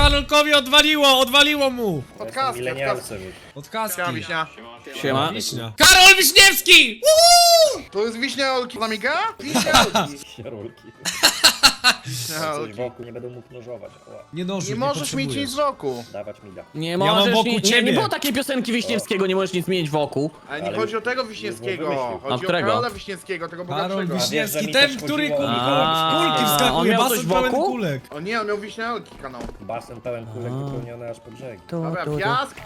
Karolkowi odwaliło, odwaliło mu! Od Jestem kaski, od kaski. milenialsem już. Od kaski. Wiśnia, wiśnia. Siema. Wiśnia. Karol Wiśniewski! Woohoo! To jest wiśnia Olki na miga? Wiśnia Olki. Coś Olki. wokół nie będą mógł nożować. Ała, Nie nożu, Nie nie możesz mieć nic z roku. dawać mi da. Nie mam możesz, wokół nie, nie, ciebie. nie było takiej piosenki Wiśniewskiego, nie możesz nic zmienić wokół. Ale nie Ale chodzi o tego Wiśniewskiego. wymyślił. Chodzi A o którego? Karola Wiśniewskiego, tego Karol bogatszego. wiesz, że Wiśniewski, mi ten, który chodziło A, kulki on wskakuje, miał basen pełen wokół? kulek. O nie, on miał wiśnia Olki kanał. Basen pełen kulek wypełniony aż po brzegi. Dobra, piask.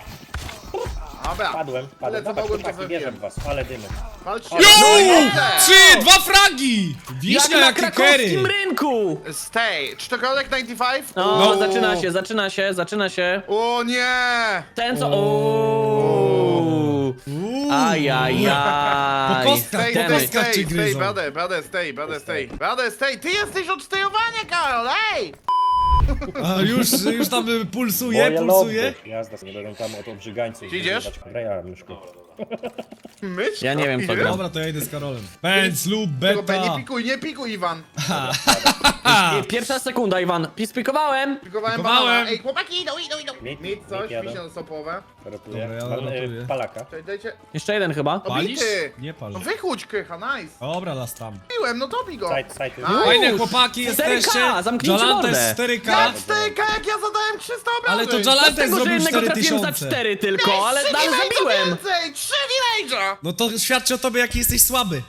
Dobra. Padłem, Ale padłem. to chłopaki, wierzę zrobiłem. w was. Ale dymy. Walczcie. Yo! No i dobrze. Trzy, dwa fragi! Jak Wiśnia, na jakie krakowskim kery! rynku! Stay. Czterokolek 95? No, No. zaczyna się, zaczyna się, zaczyna się. O nie! Ten co... Uuu. Ajajaj. Po kostkach, Stay, po Demy. stay, kostkach stay, cię stay, gryzą. brother, brother, stay, brother, stay. Brother, stay. Ty jesteś od stejowania, Karol, ej! A już, już tam pulsuje, pulsuje. Jazda, nie będą tam od obrzygańców. Idziesz? wyzywać. Mysz? Ja nie wiem, co gra. Dobra, to ja idę z Karolem. Pędz lub beta. Nie pikuj, nie pikuj, Iwan. Pierwsza sekunda, Iwan. Pispikowałem. Pikowałem Pikowałem. banana. Ej, chłopaki, idą, idą, idą. Mit, Mit, coś, jadą. połowę. Rotuję. Dobra, ja rotuję. e, palaka. Dajcie. Jeszcze jeden chyba. Palisz? Obity. Nie pal. No wychódź, krycha, nice. Dobra, las tam. Piłem, no dobij go. Side, side. Nice. Fajne chłopaki 4K, jesteście. zamknijcie Jalantes mordę. 4K. Jak ja zadałem 300 obrażeń. Ale to Z Jalantes tego, że zrobił jednego trafiłem za 4000. cztery tylko, ale, zabiłem. więcej, trzy. No to świadczy o tobie, jaki jesteś słaby.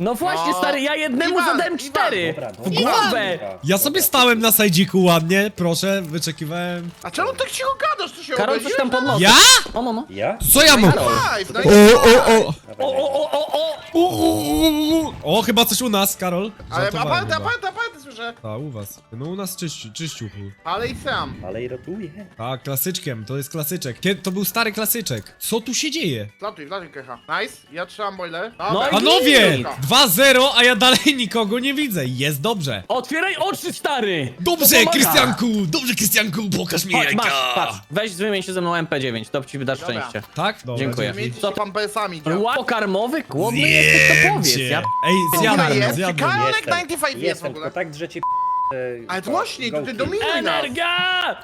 No właśnie, No. stary, ja jednemu Iwan, zadałem Iwan. cztery. Dobra, W dobra. głowę. Ja sobie stałem na sajdziku ładnie, proszę, wyczekiwałem. A czemu tak cicho gadasz, ty się Karol coś tam podnosi. Ja? O, no, no. Ja? Co ja mam? Five, no i O, o, o. Dawaj, O, o, o, o, o. U, u, u. O, chyba coś u nas, Karol. Ale Żartowałem aparty, chyba. słyszę. A, u was. No u nas czyści, czyściuchu. Ale i sam. Ale i rotuję. Tak, klasyczkiem, to jest klasyczek. Kiedy to był stary klasyczek. Co tu się dzieje? Zlatuj, zlatuj krycha. Nice, ja trzymam boiler. No Dobra. i- Panowie! Git. 2-0, a ja dalej nikogo nie widzę. Jest dobrze. Otwieraj oczy, stary. To Dobrze, pomaga. Krystianku! Dobrze, Krystianku, pokaż mi Chodź, jajka! masz, patrz, weź wymień się ze mną MP9, to ci wyda Dobra. szczęście. Tak? Dobra, Dziękuję. Mieć Co się pampersami. Ła- Pokarmowy? Głodny jesteś, to powiedz. Ja... Ej, zjadłem, jest? zjadłem. Ciekawe. Ale Jestem, 95 jest w jestem, ogóle. tylko tak drzecie p... Ale to głośniej, to ty dominuj nas. Energia!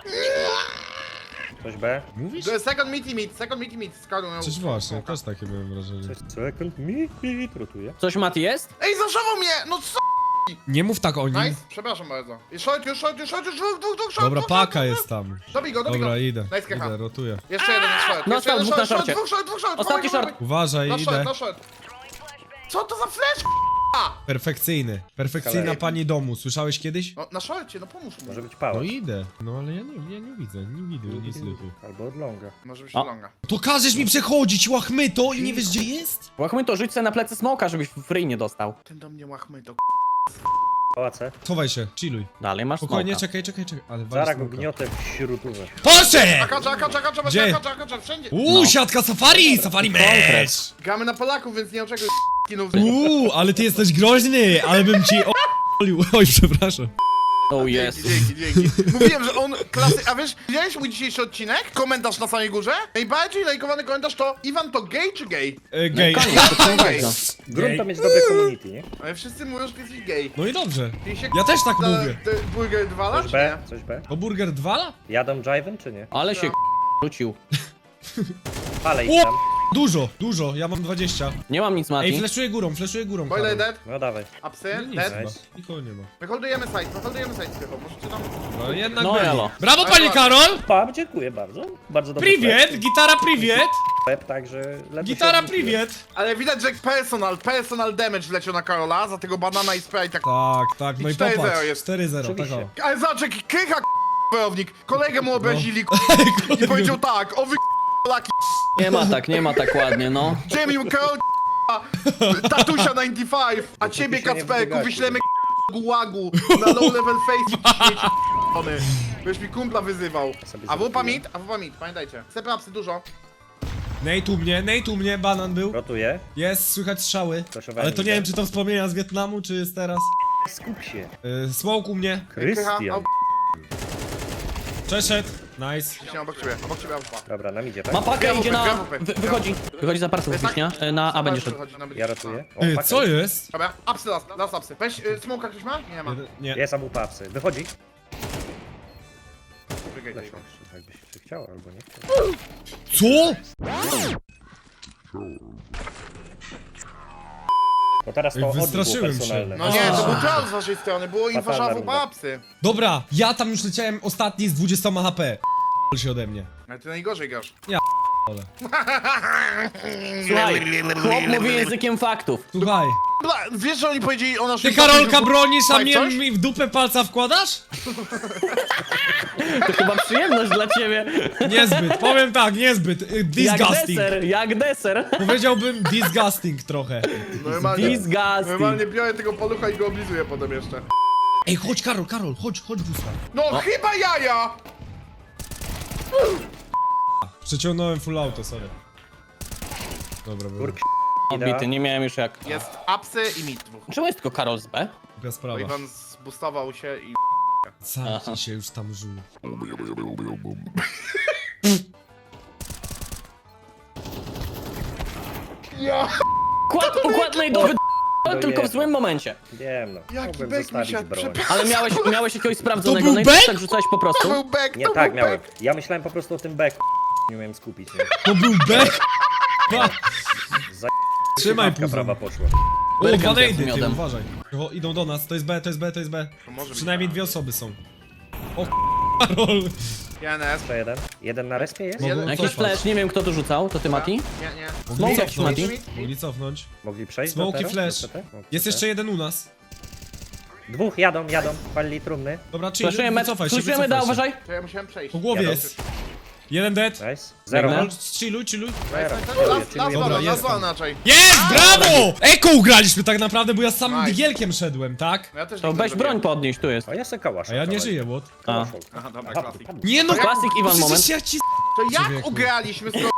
Coś B? Mówisz? Second meaty meet, second meaty meet. Skadu miał... Coś właśnie, też takie miałem wrażenie. Coś second me, rotuję. Coś Mati jest? Ej, zaszował mnie! No co? Nie mów tak o nim. Nice, przepraszam bardzo. I short, już short, już short, już dwóch, dwóch, dwóch, short, Dobra, dwóch, paka short, jest tam. Dobij go, dobij go. Dobra, idę. Nice kecha. Idę, rotuję. Jeszcze jeden short. No, jeszcze stał jeden dwóch na short, shorcie. Dwóch short, dwóch short. Ostatni short. Uważaj, Na short, idę. na short. Co to za flash? Perfekcyjny. Perfekcyjna pani domu. Słyszałeś kiedyś? No, na shorcie, no pomóż mu. Może być No pała. idę. No ale ja nie, ja nie widzę, nie widzę nic tu. Albo od longa. Może być O. longa. To każesz mi przechodzić, łachmyto i nie wiesz gdzie jest? Łachmy to, rzuć se na plecy smoka, żebyś w ryj nie dostał. Ten do mnie łachmy to Pałace. Chowaj się, chilluj. Dalej masz Spokojnie, smoka. czekaj, czekaj, czekaj. Ale Zaraz go smoka. gniotę w śrutówę. Proszę! Akacza, akacza, akacza, Gdzie? akacza, akacza, wszędzie. Uuu, No. siatka safari! Safari mecz! Gramy na Polaków, więc nie oczekuj skinów. Uuu, ale ty jesteś groźny, ale bym ci o***lił. Oj, przepraszam. Oh Dzięki, yes. dzięki, dzięki. Mówiłem, że on klasy... A wiesz, widziałeś mój dzisiejszy odcinek? Komentarz na samej górze? Najbardziej lajkowany komentarz to Iwan to gay czy gay? E, gej. Koniec, to Gay. koniec. Grunt to mieć dobre community, nie? Ale wszyscy mówią, że ty jesteś gay. No i dobrze. Ty się Ja też tak mówię. te Burger 2 lat, Coś czy B? nie? Coś B? To burger 2? Jadą jive'em czy nie? Ale się rzucił. Palę O! ich tam. Dużo, dużo, ja mam 20. Nie mam nic, Ej, Mati. fleszuję górą, fleszuję górą. Boiler Karol. dead, No dawaj. upsy, dead. chyba. Nikogo nie ma. Wyholdujemy side, wyholdujemy side tylko, możecie tam... No jednak No, byli. elo. Brawo panie. Karol! Bab, dziękuję bardzo. Bardzo dobry Priwiet, gitara priwiet, Sklep, także ledwo gitara się priwiet. Ale widać, że personal, personal damage leciał na Karola, za tego banana i spray tak... Tak, tak, no I i 4-0 popatrz. jest. 4-0, tak Oczywiście. o. Ale zobacz, jaki krycha wojownik. Kolegę mu obrazili i powiedział tak, o wy laki Nie ma tak, nie ma tak ładnie, no. Jamie Karol Tatusia 95, a ciebie Kacperku wyślemy gułagu na low level face śmieci p***ony. Już mi kumpla wyzywał. A wupa mit, a wupa mit, pamiętajcie. Seprapsy dużo. Nate u mnie, Nate u mnie, banan był. Rotuję. Jest, słychać strzały. Proszę Ale to nie wiem, czy to wspomnienia z Wietnamu, czy jest teraz. Skup się. Yy, smoke u mnie. Krystian. Przeszedł. Nice. Krycha, obok ciebie, obok ciebie wupa. Dobra, nam idzie, tak? Ma pakę, idzie na... Wy, wychodzi. Wychodzi za parców wiśnia. E, Na A będzie szedł. Ja rotuję. O, pakę. co jest? Dobra, upsy, las, las upsy. Weź, y, smoka ktoś ma? Nie ma. Nie. Jest abu papsy. Wychodzi. Czekaj, jakbyś się chciał albo nie chciał. Co? No teraz Ej, to wystraszyłem się. No nie, to był troll z waszej strony, było Fatalna infożawu runda. babsy. Dobra, ja tam już leciałem ostatni z 20 HP. się ode mnie. Ale ty najgorzej grasz. Ale. Słuchaj, chłop mówi językiem faktów. Słuchaj, Bla, wiesz, że oni powiedzieli o naszym... ty Karolka bronisz, a Tak, mnie coś? mi w dupę palca wkładasz? To chyba przyjemność dla ciebie. Niezbyt, powiem tak, niezbyt. Y, Jak Disgusting. deser, jak deser. Powiedziałbym disgusting trochę. Normalnie. Disgusting. Normalnie biorę tego palucha i go oblizuję potem jeszcze. Ej, chodź Karol, Karol, chodź, chodź busta. No chyba jaja! Przeciągnąłem full auto, sorry. Dobra, była Kurk. Odbity, nie miałem już jak. Jest apsy i mit dwóch. Czemu jest tylko Karol z B? głupia Bo sprawa. Iwan zbustował się i... Zamknij się już tam żół. Ja! Układ, układ najdowy No tylko w nie. złym momencie. Wiem no. Jaki Mógłbym bek mi zostawić się broń. Ale miałeś, miałeś jakiegoś sprawdzonego, był no i tak rzucałeś po To prostu. był bek, Nie to tak był miałem. Ja myślałem po prostu o tym beku. Nie umiem skupić, nie? To był bek? Pa. Za... Trzymaj puzon. prawa poszła. O, Belgian dwa z nejdy, ty miodem. uważaj. O, idą do nas, to jest B, to jest B, to jest B. Przynajmniej tak. dwie osoby są. O, Karol. JNS. Jeszcze jeden. Jeden na respie jest? Mogą Jeden- Jakiś cofać. flash, nie wiem kto to rzucał, to ty Mati? Nie, nie. Mogli Smoke cofnąć. Mogli cofnąć. Mogli przejść Smoke do i teraz? flash. Do CT? O, Jest CT. jeszcze jeden u nas. Dwóch jadą, jadą. Palili trumny. Dobra, chill, Flashujemy, wycofaj się, flashujemy, da, wycofaj się. uważaj. To ja musiałem przejść. Po głowie Jadą. jest. Jeden dead. Nice. Zero. Biegnę. Chilluj, chilluj. Zero. Dobra, las jest tam. raczej. Jest, brawo! Eko ugraliśmy tak naprawdę, bo ja z samym Nice. digielkiem szedłem, tak? No ja też To weź zrobiłem. broń podnieść, tu jest. A ja se kałasza. A ja nie żyję, what? A. Kałaszą. Aha, dobra, Aha, klasik. padł. Nie no, Classic Iwan przecież moment. ja ci To jak Człowieku. ugraliśmy, skoro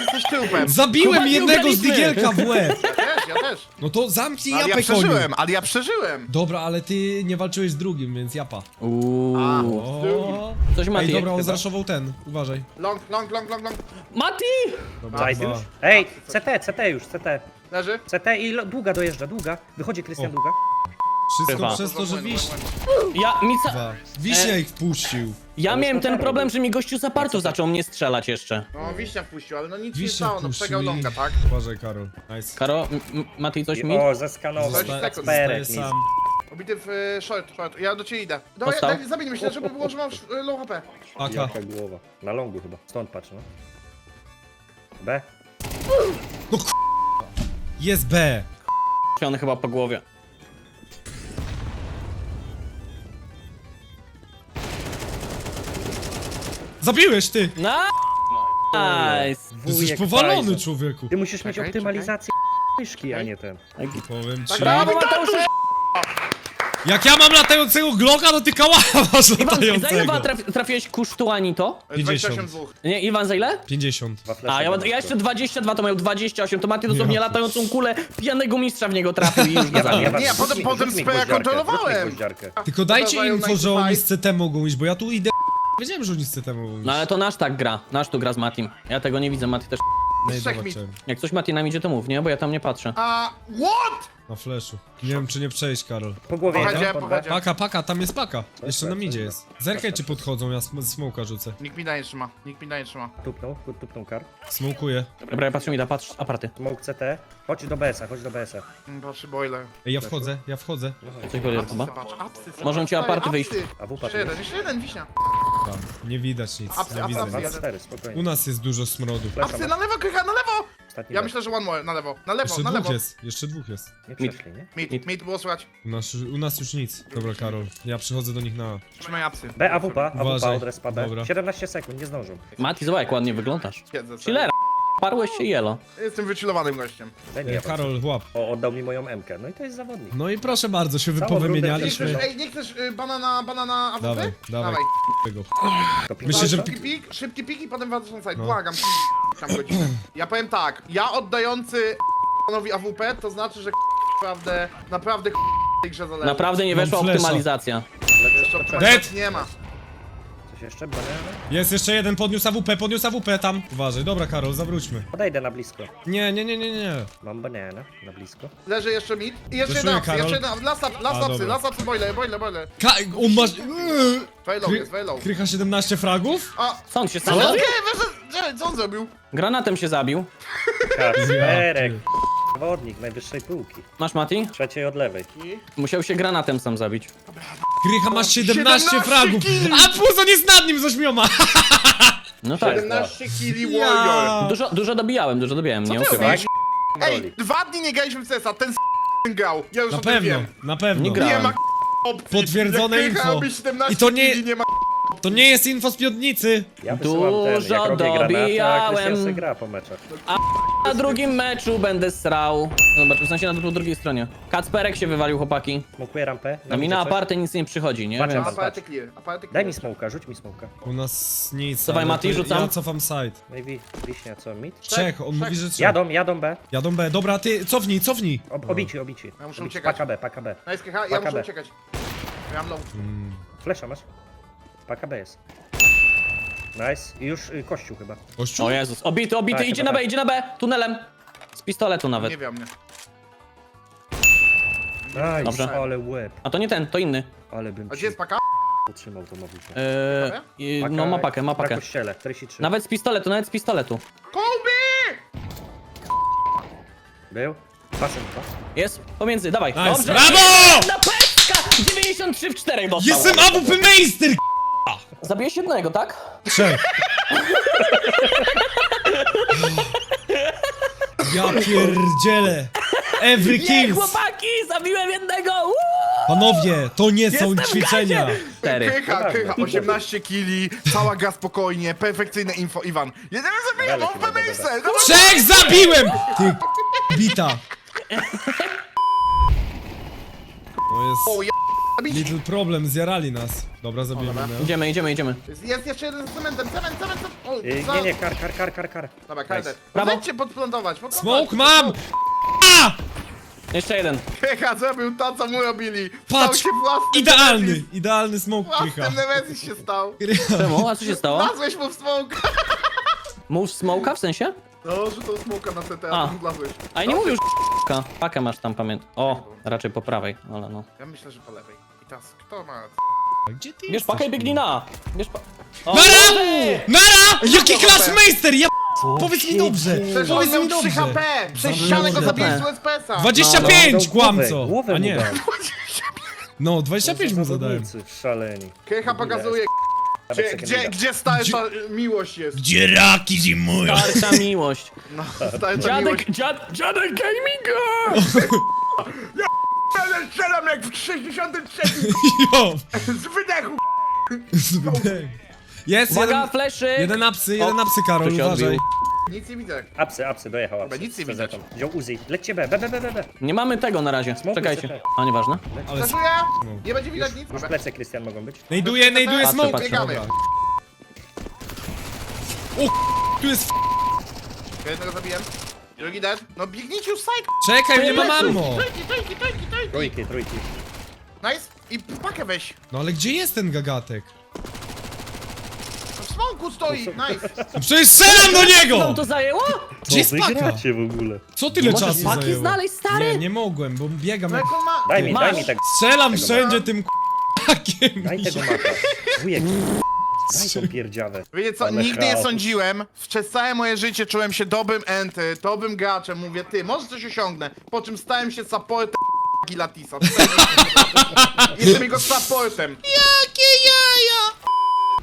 jesteś zabiłem jednego z digielka w łeb. Ja też, ja też. No to zamknij Ale ja japę koniu. przeżyłem, ale ja przeżyłem. Dobra, ale ty nie walczyłeś z drugim, więc japa. Uuu. O. Coś Ej, Mati. dobra, on chyba. zraszował ten, uważaj. Long, long, long, long, long. Mati! Dobra, chyba. już? Ej, CT, CT już, CT. Leży. CT i lo- długa dojeżdża, długa. Wychodzi Krystian O. Długa. Wszystko Chyba. przez to, że wiś... Ja, Mica... Dwa. Wiśnia ich wpuścił. Ja Ale miałem ten tak problem, że mi gościu z apartu zaczął mnie strzelać jeszcze. No, wiśnia wpuścił, ale no nic nie Wiśnia stało, no wpuścił przegrał i... longa, tak? Uważaj, Karol. Nice. Karo, m- m- Mati coś mi? o, zeskanował. Zosta- Zosta- sekund. Zostaję Eksperek mi. sam. Obity w y, short, short. Ja do ciebie idę. Dawaj, Dostał? daj, zabij myślę, żeby było, że mam y, low HP. Aka. Jaka głowa. Na longu chyba. Stąd patrz, no. B. Jest B. On chyba po głowie. Zabiłeś ty! Nice! Jesteś Wujek powalony, człowieku. Ty musisz mieć Czekaj, optymalizację myszki, a nie ten. Powiem Tak, ci... brawo, Brawo Mateusz! Jak ja mam latającego Glocka, to ty kałała masz Iwan, za ile latającego. Iwan traf, trafiłeś kusztuani to? 28 dwóch. Nie, Iwan za ile? 50. Dwa flesze A, ja, ja jeszcze 22, to miał 28, to Mati dosłownie latającą kulę pijanego mistrza w niego trafił i już go zabił. Nie, potem- potem gwoździarkę, kontrolowałem. Tylko dajcie Podawają info, że oni 95. z CT mogą iść, bo ja tu idę... Wiedziałem, że oni z mogą iść. No ale to nasz tak gra, nasz tu gra z Matim. Ja tego nie widzę, Mati też. Trzech zobaczyłem. Jak coś Mati nam idzie, to mów, nie? Bo ja tam nie patrzę. A, what? Na flashu. Nie wiem, czy nie przejść, Karol. Po głowie Pochodzie, jeden, pochodzie. Paka, paka, tam jest paka. Jeszcze na midzie tak. jest. Zerkaj, czy podchodzą, ja sm- smoka rzucę. Nikt mi daje trzyma, nikt mi daje trzyma. Tupnął, tupnął kar. Smokuję. Dobra, ja patrzę mi da, patrz, aparty. Smoke CT. Chodź do BS-a, chodź do BS-a. Mm, Patrzy boiler. Ej, ja wchodzę, ja wchodzę. Coś powiedział chyba. apsy Możą patrz. ci aparty Apsy. wyjść. A wupa Jeszcze jeden, jeszcze jeden, wiśnia. Tam. Nie widać nic, Apsy, nie apsy, widzę apsy. nic. Spokojnie. U nas jest dużo smrodu. Apsy, na lewo, krycha, na lewo! Ostatni Ja myślę, że one more, na lewo, na lewo, Jeszcze na dwóch lewo. jest, jeszcze dwóch jest. Nie przeszli, nie? Mid, mid było słychać. U nas, u nas już nic. Dobra, Karol, ja przychodzę do nich na... Trzymaj apsy. B, AWP, AWP Uważaj. od respa B. Dobra. 17 sekund, nie zdążą. Mati, zobacz jak ładnie wyglądasz. Siedzę sobie. Chillera. Parłeś się jelo. Jestem wychillowanym gościem. Daj mi E. Karol, łap. O, oddał mi moją MK. No i to jest zawodnik. No i proszę bardzo, się Całą Nie wypowymienialiśmy. chcesz, ej, nie chcesz y, banana, banana AWP? Dawaj, dawaj. Tego. To Myślisz, że- Szybki pik, szybki pik i potem wracam side. Błagam, tam godzinę. Ja powiem tak, ja oddający panowi AWP, to znaczy, że naprawdę, naprawdę w tej grze zależy. Naprawdę nie Mam weszła flesza. optymalizacja. Jeszcze optymalizacji nie ma. Jeszcze banana? Jest jeszcze jeden, podniósł AWP, podniósł AWP tam. Uważaj, dobra Karol, zawróćmy. Podejdę na blisko. Nie, nie, nie, nie, nie. Mam banana na blisko. Leży jeszcze mid. I jeszcze Zeszuję, jedna apsy, Karol. jeszcze jedna. Las, las, las A, apsy, dobra. las apsy, boiler, boiler, boiler. Ka on masz... Faillow jest, faillow. Krycha 17 fragów? A, Co on się sam zabił? Okej, co on zrobił? Granatem się zabił. Kacperek. Wodnik najwyższej półki. Masz Mati? Trzeciej od lewej. Musiał się granatem sam zabić. Krycha masz 17, 17 fragów. A Puzon jest nad nim z ośmioma. No tak. 17 killi warrior. Dużo, dużo dobijałem, dużo dobijałem, nie ukrywam. robisz? Ej, dwa dni nie graliśmy w CS-a, ten s*** grał. Ja już Na o tym pewno, wiem. na pewno. Nie gra. Nie ma opcji. Potwierdzone Jak info. Krycha robi 17 I to nie- nie ma To nie jest info z piątnicy. Ja wysyłam ten, Dużo jak robię granaty, a dobijałem. Krystian se gra po meczach. Na drugim meczu będę strał. Zobacz, w sensie na po drugiej stronie. Kacperek się wywalił, chłopaki. Smokuję rampę. Na mi mnie na coś? aparty nic nie przychodzi, nie? Patrz, Więc... patrz. Aparaty clear, aparaty clear. Daj mi smoka, rzuć mi smoka. U nas nic. Ale Mati, to- rzucam. Ja cofam side. No wi- wiśnia, co, mit? Trzech, on mówi, że trzech. Jadą, jadą B. Jadą B. Dobra, ty cofnij, cofnij. Ob obici, obici. Ja muszę obici. uciekać. Paka B, paka B. Nice, ja Paka muszę B. uciekać. Ja mam low. Flesza masz? Paka B jest. Nice. I już y, kościół chyba. Kościół? O Jezus, obity, obity, Tak, idzie chyba na B, tak. idzie na B, tunelem. Z pistoletu nawet. Nie wiem, nie. Nice. Dobrze. Ale łeb. A to nie ten, to inny. Ale bym A gdzie jest paka? utrzymał tą mowicę. Eee, i- no ma pakę, ma Na pakę. kościele, 43. Nawet z pistoletu, nawet z pistoletu. Kobe! Był? Basen dwa. Jest, pomiędzy, dawaj. Nice, Dobrze. brawo! Na peska! 93 w 4 dostał. Jestem AWP Meister! Zabiłeś jednego, tak? Trzech. Ja pierdzielę. Every Nie, chłopaki, zabiłem jednego! Uuu! Panowie, to nie są Jestem w ćwiczenia. Cztery. Dobra. Krycha, 18 kili, cała gra spokojnie, perfekcyjne info, Iwan. Jeden Dalej, mam dobra, miejsce! dobra. Trzech zabiłem! Ty bita. To O, jest ja... little problem, zjarali nas. Dobra, zabijemy. dobra. No. Idziemy, idziemy, idziemy. Jest, jeszcze jeden z cementem, cement, cement, cement. O, Y, za- nie, nie, kar, kar, kar, kar, kar. Dobra. Nice. Brawo. Możecie podplątować. Smoke mam! A! Jeszcze jeden. Krycha zrobił to, co mu robili. Patrz! Się Idealny, idealny smoke krycha. Własnym Nemesis się stał. Czemu? A co się stało? Nazłeś mu w smoke. Move smoka w sensie? No, że to smoka na CT, A. a ja nie mówił, że Pakę masz tam, pamiętam. O, raczej po prawej, ale no. Ja myślę, że po lewej. I teraz, kto ma... Gdzie ty Bierz jesteś? pakę i biegnij na A. Bierz pa... O, Nara! Boże! Nara! Jaki Dobra. Clashmeister! Ja... Powiedz mi dobrze! Przecież on Powiedz mi miał 3 dobrze! HP! Przez ścianę go Dobrze. zabiłeś z USPS-a! 25, No, kłamco! Głowę A nie. No, 25 mu zadałem. Zawodnicy Szaleni. Krycha pokazuje, gdzie, gdzie, gdzie starsza miłość jest. Gdzie raki zimują? Starsza miłość. No, starsza miłość. Dziadek, dziad, dziadek gaminga! Ale strzelam jak w 63 Jo! z wydechu! Jest Uwaga, jeden, fleszy! jeden apsy, jeden O, apsy, Karol, tu się uważaj. odbił. Nic nie widzę. Apsy, apsy, dojechał apsy. Nic nie Z widać. CZ-ą. Wziął Uzi. Lećcie B, B, B, B, B, B. Nie mamy tego na razie. Smokuj Czekajcie. sobie. A, nieważne. Ale! Nie będzie widać nic. Już Dobra. plecy, Krystian, mogą być. Najduję Patrzę, smoke! patrzę. Biegamy. Dobra. O, tu jest... Jednego zabiłem. Drugi dead. No biegnijcie już side! Czekaj, nie mam ammo! Trójki, trójki, trójki, trójki! Trójki, trójki. Nice! I pakę weź! No ale gdzie jest ten gagatek? W smoku stoi! Nice! No przecież strzelam do Wam niego! to zajęło? Gdzie jest paka? gracie w ogóle? Co tyle Możesz czasu paki zajęło? znaleźć, stary? Nie, nie mogłem, bo biegam jak... Ma... Daj mi, Masz. daj mi tak. Strzelam wszędzie tym k***akiem. Daj tego. Wujek. Daj tą pierdziawę. Wiecie co, Ale nigdy nie chaos. sądziłem, przez całe moje życie czułem się dobrym enty, dobrym graczem, mówię, ty, może coś osiągnę, po czym stałem się supportem Gilatisa. Jestem jego supportem. Jakie jaja!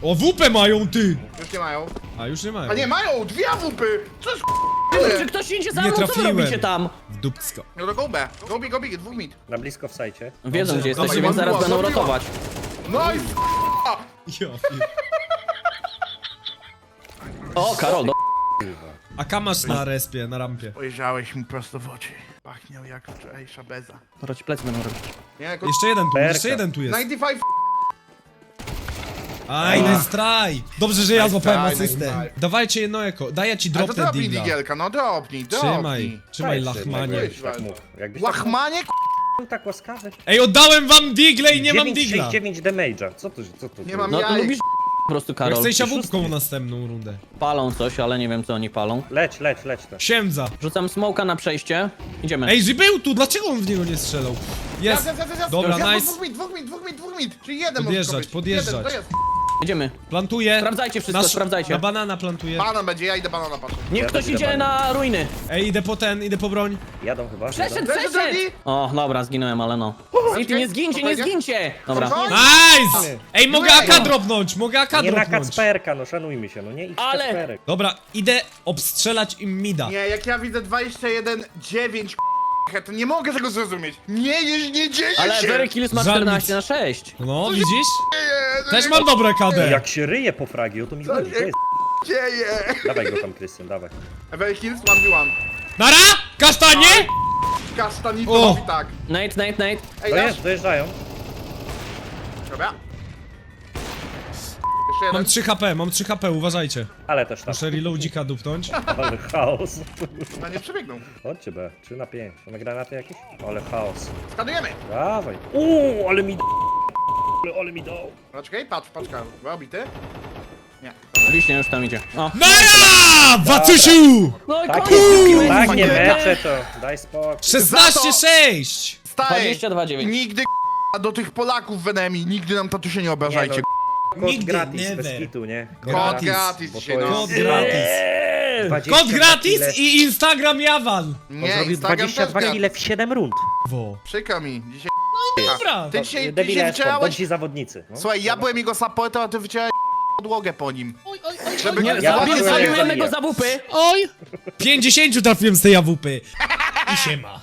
O, WP mają, ty! Już nie mają. A, już nie mają. A nie, mają, dwie awupy! Co jest Czy ktoś idzie za Nie mną? Co wy trafiłem. robicie tam? W dupsko. No to go B, go B, go B, dwóch mid. Na blisko w sajcie. Wiedzą, gdzie jesteście, więc zaraz będą rotować. No i Jo. O, Karol, do... A kamasz na respie, na rampie. Pojrzałeś mu prosto w oczy. Pachniał jak wczorajsza beza. Dobra, ci plecy będą robić. Nie, jako... Jeszcze jeden tu, jeszcze jeden tu jest. 95 Aj, nice try! Dobrze, że ja Nice złapałem try, asystę. Dawajcie jedno eko, daj ja ci A to dropnę dropnij digla. digielka, no dropnij, dropnij. Trzymaj, trzymaj Daj, lachmanie. jakbyś Tak mógł. Jakbyś tak Łachmanie, k***, był tak łaskawy. Ej, oddałem wam digle i nie mam 9, digla. 6, 9 damage'a. Co to, co to? Nie mam No, jajek. lubisz po prostu Ja Karol. chcę iść awupką następną rundę. Palą coś, ale nie wiem co oni palą. Leć, leć, leć to. Siemdza. Rzucam smoka na przejście. Idziemy. Ej, że był tu, dlaczego on w niego nie strzelał? Jest. Dobra, nice. Dwóch mit, dwóch mit, dwóch mit, dwóch mit. Czyli jeden Podjeżdżać, być. podjeżdżać. Jeden, to jest. Idziemy. Plantuję. Sprawdzajcie wszystko, sprawdzajcie. Na banana plantuję. Banan będzie, ja idę banana patrzeć. Niech Ja ktoś idzie dalej. na ruiny. Ej, idę po ten, idę po broń. Jadą chyba. Przeszedł, jadą. Leży przeszedł! drugi. O, dobra, zginąłem, ale no. City, nie zgincie, nie zgincie! Dobra. Nice! Ej, mogę. AK dropnąć, mogę AK Nie na dropnąć. Kacperka, no szanujmy się, no nie idź Ale- Kacperek. Dobra, idę obstrzelać im mida. Nie, jak ja widzę 21, 9, to nie mogę tego zrozumieć. Nie, nie, nie dzieje Ale się! Very Kills ma Żal 14 nic. na 6. No, widzisz? dzieje, to Też nie mam dobre KD. Jak się ryje po fragi, o to mi Co chodzi. się- To jest... dzieje. Dawaj go tam, Krystian, dawaj. Ever Hills 1v1. Nara! Kasztanie! Kasztanito O. robi tak. Nate, Nate, Nate. Ej? Dojeżdż, dojeżdżają. Dobra. Jeszcze jeden. Mam 3 HP, mam 3 HP, uważajcie. Ale też tak. Muszę reloadzika dupnąć. Ale chaos. No nie przebiegną. Chodźcie B, 3 na 5. Mamy granaty jakieś? Ale chaos. Skadujemy. Dawaj. Uuu, ale mi... Ale mi dał. Poczekaj, patrz, patrz, Karol. Robi ty? Nie. Wiśnie już tam idzie. O. Nara! Wacusiu! No i Takie, koniec! takie Nie. mecze to. Daj spokój. 16-6! Stary, 22,9. nigdy k***a, do tych Polaków w enemy, nigdy nam tatusie nie obrażajcie. Nie, Kod Nigdy, gratis, never. bez kitu, nie? Kod gratis. gratis dzisiaj, no. Kod gratis. 22 Kod gratis i Instagram Jawan. On Nie, zrobił Instagram też 22 gratis. kile w 7 rund. Wo. Przykro mi, dzisiaj Dobra. Ty dzisiaj, ty Debile dzisiaj bądź ci zawodnicy. No. Słuchaj, ja byłem jego supportem, a ty wycierałeś podłogę po nim. Żeby Nie, Ja zabił, patrzyłem, zabił jak jednego zabija. za wupy. Oj! 50 trafiłem z tej awupy. I siema.